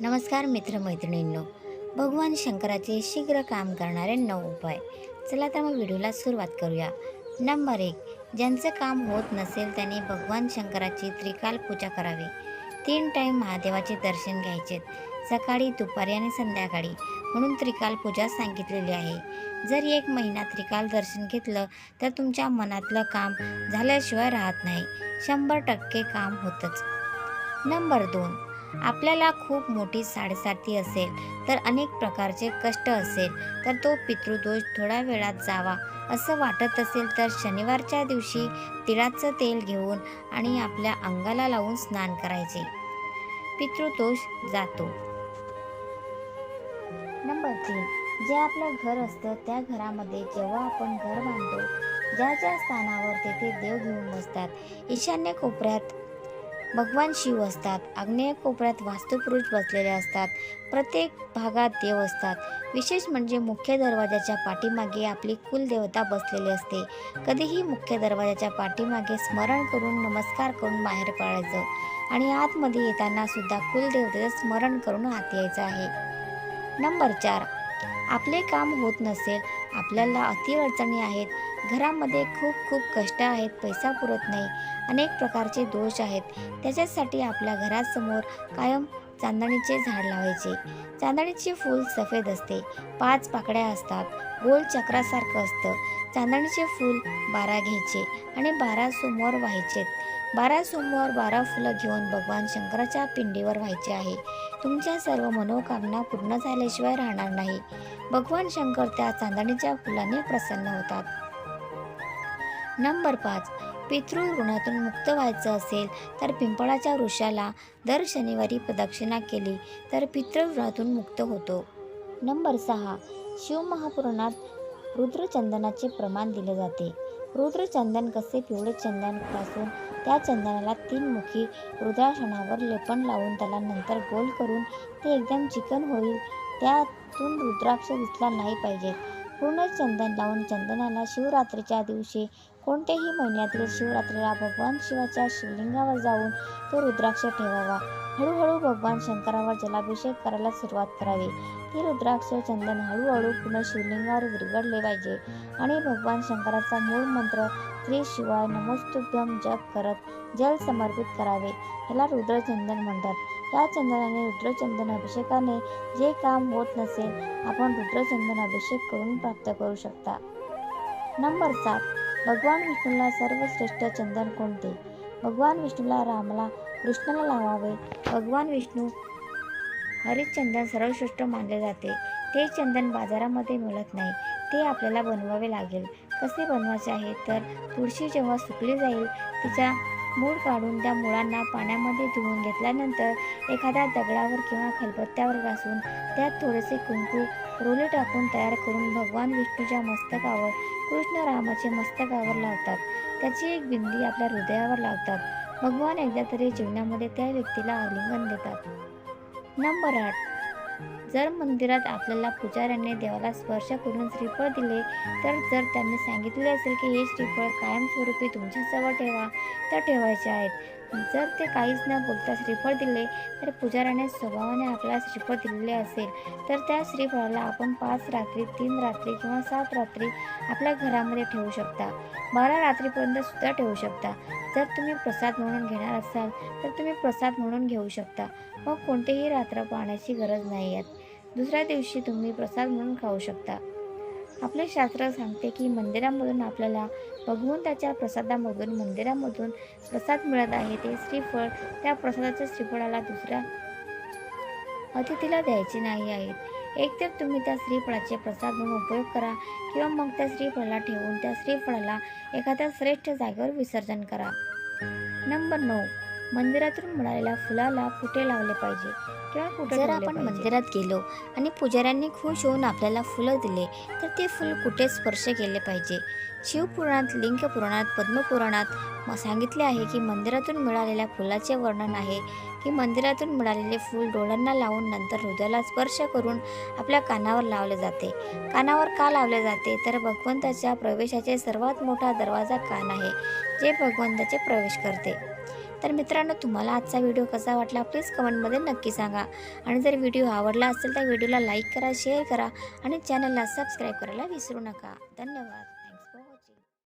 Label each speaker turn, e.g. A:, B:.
A: नमस्कार मित्रमैत्रिणींनो. भगवान शंकराचे शीघ्र काम करणारे नऊ उपाय. चला तर मग व्हिडिओला सुरुवात करूया. नंबर एक ज्यांचं काम होत नसेल त्यांनी भगवान शंकराची त्रिकाल पूजा करावी. तीन टाईम महादेवाचे दर्शन घ्यायचे. सकाळी दुपारी आणि संध्याकाळी म्हणून त्रिकाल पूजा सांगितलेली आहे. जर एक महिना त्रिकाल दर्शन घेतलं तर तुमच्या मनातलं काम झाल्याशिवाय राहत नाही. शंभर टक्के काम होतंच. नंबर दोन आपल्याला खूप मोठी साडेसाती असेल तर अनेक प्रकारचे कष्ट असेल तर तो पितृदोष थोड्या वेळात जावा. असं वाटत असेल तर शनिवारच्या दिवशी तिळाचं तेल घेऊन आणि आपल्या अंगाला लावून स्नान करायचे. पितृदोष जातो. नंबर तीन. जे आपलं घर असतं त्या घरामध्ये जेव्हा आपण घर बांधतो ज्या ज्या स्थानावर तेथे देव घेऊन बसतात ईशान्य कोपऱ्यात भगवान शिव असतात. आग्नेय कोपऱ्यात वास्तुपुरुष बसलेले असतात. प्रत्येक भागात देव असतात. विशेष म्हणजे मुख्य दरवाजाच्या पाठीमागे आपली कुलदेवता बसलेली असते. कधीही मुख्य दरवाजाच्या पाठीमागे स्मरण करून नमस्कार करून बाहेर पडायचं आणि आतमध्ये येताना सुद्धा कुलदेवतेचं स्मरण करून आत यायचं आहे. नंबर चार. आपले काम होत नसेल आपल्याला अतिअडचणी आहेत. घरामध्ये खूप खूप कष्ट आहेत पैसा पुरत नाही अनेक प्रकारचे दोष आहेत. त्याच्यासाठी आपल्या घरासमोर कायम चांदणीचे झाड लावायचे. चांदणीचे फूल सफेद असते पाच पाकड्या असतात गोल चक्रासारखं असतं. चांदणीचे फूल बारा घ्यायचे आणि बारा सोमवार व्हायचे. बारा सोमवार बारा फुलं घेऊन भगवान शंकराच्या पिंडीवर व्हायचे आहे. तुमच्या सर्व मनोकामना पूर्ण झाल्याशिवाय राहणार नाही. भगवान शंकर त्या चांदणीच्या फुलाने प्रसन्न होतात. नंबर पाच. पितृ ऋणातून मुक्त व्हायचं असेल तर पिंपळाच्या वृक्षाला दर शनिवारी प्रदक्षिणा केली तर पितृ ऋणातून मुक्त होतो. नंबर सहा. शिवमहापुराणात रुद्रचंदनाचे प्रमाण दिले जाते. रुद्रचंदन कसे पिवळे चंदनपासून त्या चंदनाला तीन मुखी रुद्रासनावर लेपण लावून त्याला नंतर गोल करून ते एकदम चिकन होईल. त्यातून रुद्राक्ष दिसला नाही पाहिजे. पूर्ण चंदन लावून चंदनाला शिवरात्रीच्या दिवशी कोणत्याही महिन्यातील शिवरात्रीला भगवान शिवाच्या शिवलिंगावर जाऊन तो रुद्राक्ष ठेवावा. हळूहळू भगवान शंकरावर जलाभिषेक करायला सुरुवात करावी. ती रुद्राक्ष चंदन हळूहळू पुन्हा शिवलिंगावर विरघडले पाहिजे आणि भगवान शंकराचा मूळ मंत्र श्री शिवाय नमोस्तुभ्यम जप करत जल समर्पित करावे याला रुद्रचंदन म्हणतात. या चंदनाने रुद्रचंदन अभिषेकाने जे काम होत नसेल आपण रुद्रचंदन अभिषेक करून प्राप्त करू शकता. नंबर सात. भगवान विष्णूला सर्वश्रेष्ठ चंदन कोणते? भगवान विष्णूला रामला कृष्णाला लावावे. भगवान विष्णू हरिश्चंदन सर्वश्रेष्ठ मानले जाते. ते चंदन बाजारामध्ये मिळत नाही. ते आपल्याला बनवावे लागेल. कसे बनवायचे आहे? तर तुळशी जेव्हा सुकली जाईल तिचा मूळ काढून त्या मुळांना पाण्यामध्ये धुवून घेतल्यानंतर एखाद्या दगडावर किंवा खलबत्त्यावर घासून त्यात थोडेसे कुंकू रोले टाकून तयार करून भगवान विष्णूच्या मस्तकावर कृष्ण रामाचे मस्तकावर लावतात. त्याची एक बिंदी आपल्या हृदयावर लावतात. भगवान एकदा तरी जीवनामध्ये त्या व्यक्तीला आलिंगन देतात. नंबर आठ. जर मंदिरात आपल्याला पुजाऱ्याने देवाला स्पर्श करून श्रीफळ दिले तर जर त्यांनी सांगितले असेल की हे श्रीफळ कायमस्वरूपी तुमच्याजवळ ठेवा तर ठेवायचे आहेत. जर ते काहीच न बोलता श्रीफळ दिले तर पुजाऱ्याने स्वभावाने आपल्याला श्रीफळ दिलेले असेल तर त्या श्रीफळाला आपण पाच रात्री तीन रात्री किंवा सात रात्री आपल्या घरामध्ये ठेवू शकता. बारा रात्रीपर्यंत सुद्धा ठेवू शकता. जर तुम्ही प्रसाद म्हणून घेणार असाल तर तुम्ही प्रसाद म्हणून घेऊ शकता. मग कोणतेही रात्र पाहण्याची गरज नाही आहे. दुसऱ्या दिवशी तुम्ही प्रसाद म्हणून खाऊ शकता. आपले शास्त्र सांगते की मंदिरामधून आपल्याला भगवंताच्या प्रसादामधून मंदिरामधून प्रसाद मिळत आहे. ते श्रीफळ त्या प्रसादाच्या श्रीफळाला दुसऱ्या अतिथीला द्यायचे नाही आहेत. एकतर तुम्ही त्या श्रीफळाचे प्रसाद म्हणून उपयोग करा किंवा मग त्या श्रीफळाला ठेवून त्या श्रीफळाला एखाद्या श्रेष्ठ जागेवर विसर्जन करा. नंबर नऊ. मंदिरातून मिळालेल्या फुलाला कुठे लावले पाहिजे किंवा कुठे
B: जर आपण? मंदिरात गेलो आणि पुजाऱ्यांनी खुश होऊन आपल्याला फुलं दिले तर ते फुल कुठे स्पर्श केले पाहिजे? शिवपुराणात लिंग पुराणात पद्मपुराणात म- सांगितले आहे की मंदिरातून मिळालेल्या फुलाचे वर्णन आहे की मंदिरातून मिळालेले फूल डोळ्यांना लावून नंतर हृदयाला स्पर्श करून आपल्या कानावर लावले जाते. कानावर का लावले जाते? तर भगवंताच्या प्रवेशाचे सर्वात मोठा दरवाजा कान आहे जे भगवंताचे प्रवेश करते.
A: तर मित्रांनो तुम्हाला आजचा व्हिडिओ कसा वाटला प्लीज कमेंटमध्ये नक्की सांगा. आणि जर व्हिडिओ आवडला असेल तर व्हिडिओला लाईक करा शेअर करा आणि चॅनलला सबस्क्राईब करायला विसरू नका. धन्यवाद.